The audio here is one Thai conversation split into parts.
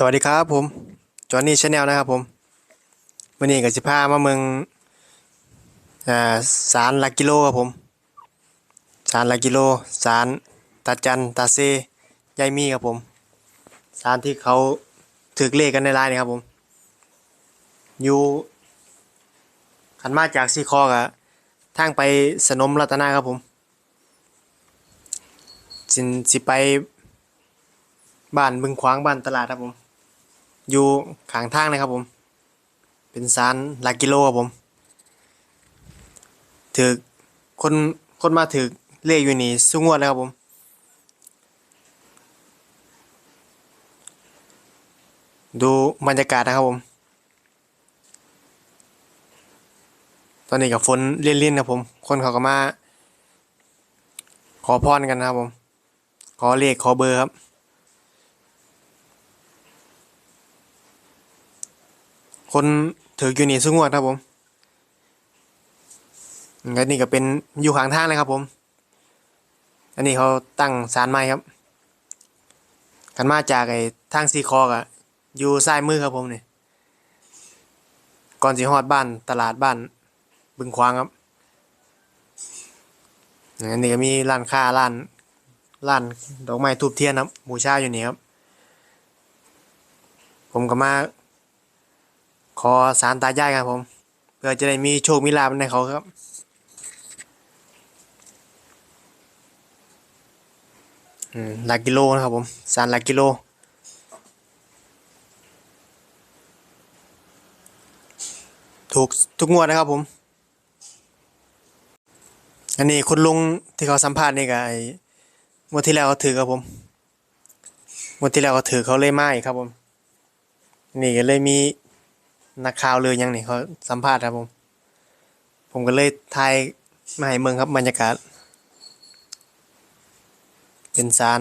สวัสดีครับผม จอห์นนี่ชาแนลนะครับผมวันนี้ก็สิพามาเมืองอ่าสารลักกิโลครับผม สารลักกิโล สารตาจันตาเซยายมีครับผม สารที่เขาถือเลขกันในไลน์นี่ครับผม อยู่ขันมาจากซีคอกะทางไปสนมรัตนาครับผมสินสิไปบ้านบึงขวางบ้านตลาดครับผม อยู่ข้างทางนะครับผม เป็นสารหลักกิโลครับผมถือคนคนมาถือเลขอยู่นี่สุงวดแล้วครับผม ดูบรรยากาศนะครับผม ตอนนี้กับฝนเลี่ยนๆครับผม คนเขาก็มา ขอพรกันนะครับผม ขอเลขขอเบอร์ครับ คนถืออยู่นี่สุงวดครับผมและนี่ก็เป็นอยู่ข้างทางเลยครับผม อันนี้เขาตั้งศาลไม้ครับกันมาจากไอ้ทางซีคอกอะอยู่ซ้ายมือครับผมนี่ก่อนสิฮอดบ้านตลาดบ้านบึงควางครับอันนี้ก็มีร้านค้าร้านร้านดอกไม้ทูบเทียนครับบูชาอยู่นี่ครับ ผมก็มา ขอสารตายายครับผม เพื่อจะได้มีโชคมีลาภในเขาครับ หลักกิโลนะครับผม สารหลักกิโล ถูกทุกงวดนะครับผม อันนี้คุณลุงที่เขาสัมภาษณ์นี่กับไอ้งวดที่แล้วเขาถือครับผมงวดที่แล้วเขาถือเขาเลยมาอีกครับผม นี่ก็เลยมี นักข่าวเลยยังนี่เขาสัมภาษณ์ครับผม ผมก็เลยถ่ายมาให้เมืองครับบรรยากาศ เป็นสาร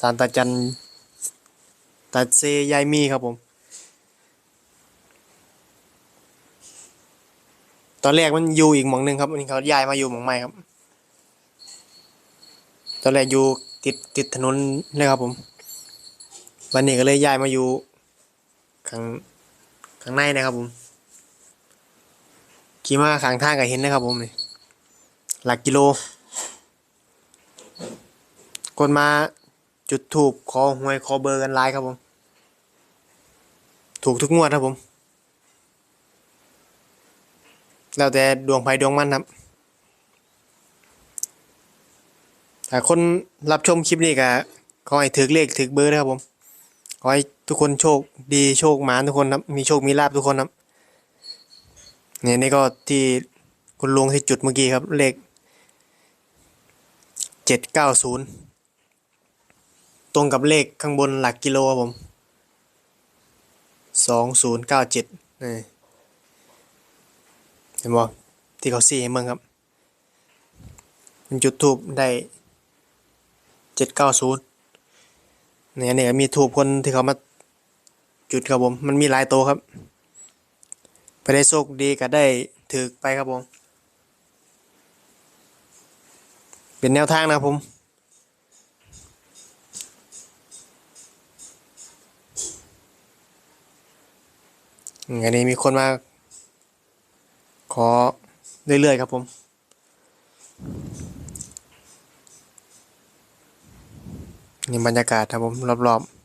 สารตาจันตาเซยายมีครับผม ตอนแรกมันอยู่อีกหมองหนึ่งครับอันนี้เขาย้ายมาอยู่หมองใหม่ครับ ตอนแรกอยู่ติดติดถนนเลยครับผม วันนี้ก็เลยย้ายมาอยู่ข้าง ข้างในนะครับผมขี่มาข้างทางก็เห็นนะครับผมนี่หลักกิโลกดมาจุดถูกขอหวยขอเบอร์กันไลน์ครับผม ถูกทุกงวดครับผม แล้วแต่ดวงไฟดวงมันครับถ้าคนรับชมคลิปนี้ก็ขอให้ถึกเลขถึกเบอร์นะครับผมขอให้ ทุกคนโชคดีโชคหมาทุกคนครับมีโชคมีลาบทุกคนครับเนี่ยนี่ก็ที่คุณลุงที่จุดเมื่อกี้ครับ เลขเจ็ดเก้าศูนย์ตรงกับเลขข้างบนหลักกิโลครับผมสองศูนย์เก้าเจ็ดนี่เห็นบ่ที่เขาสี่ให้เมืองครับมันจุดทูบได้เจ็ดเก้าศูนย์เนี่ยเนี่ยมีถูกคนที่เขามา จุดครับผม มันมีหลายโตวครับ ไปได้โชคดีก็ได้ถือไปครับผม เป็นแนวทางนะครับผมอืมอันนี้มีคนมา ขอเรื่อยๆครับผมนี่บรรยากาศครับผมรอบๆ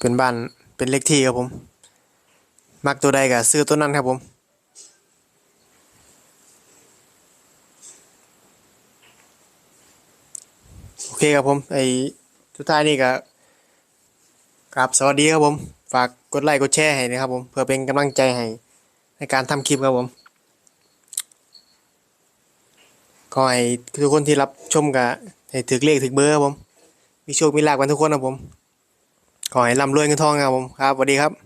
เป็นบ้านเป็นเลขที่ครับผม มักตัวใดก็ซื้อตัวนั้นครับผมโอเคครับผมไอสุดท้ายนี่ก็ครับสวัสดีครับผม ฝากกดไลค์กดแชร์ให้นะครับผมเพื่อเป็นกำลังใจให้ในการทำคลิปครับผมขอให้ทุกคนที่รับชมกับให้ถึกเลขถึกเบอร์ครับผม มีโชค มีลาภกันทุกคนครับผม ขอให้ร่ำรวยเงินทองครับผมครับสวัสดีครับ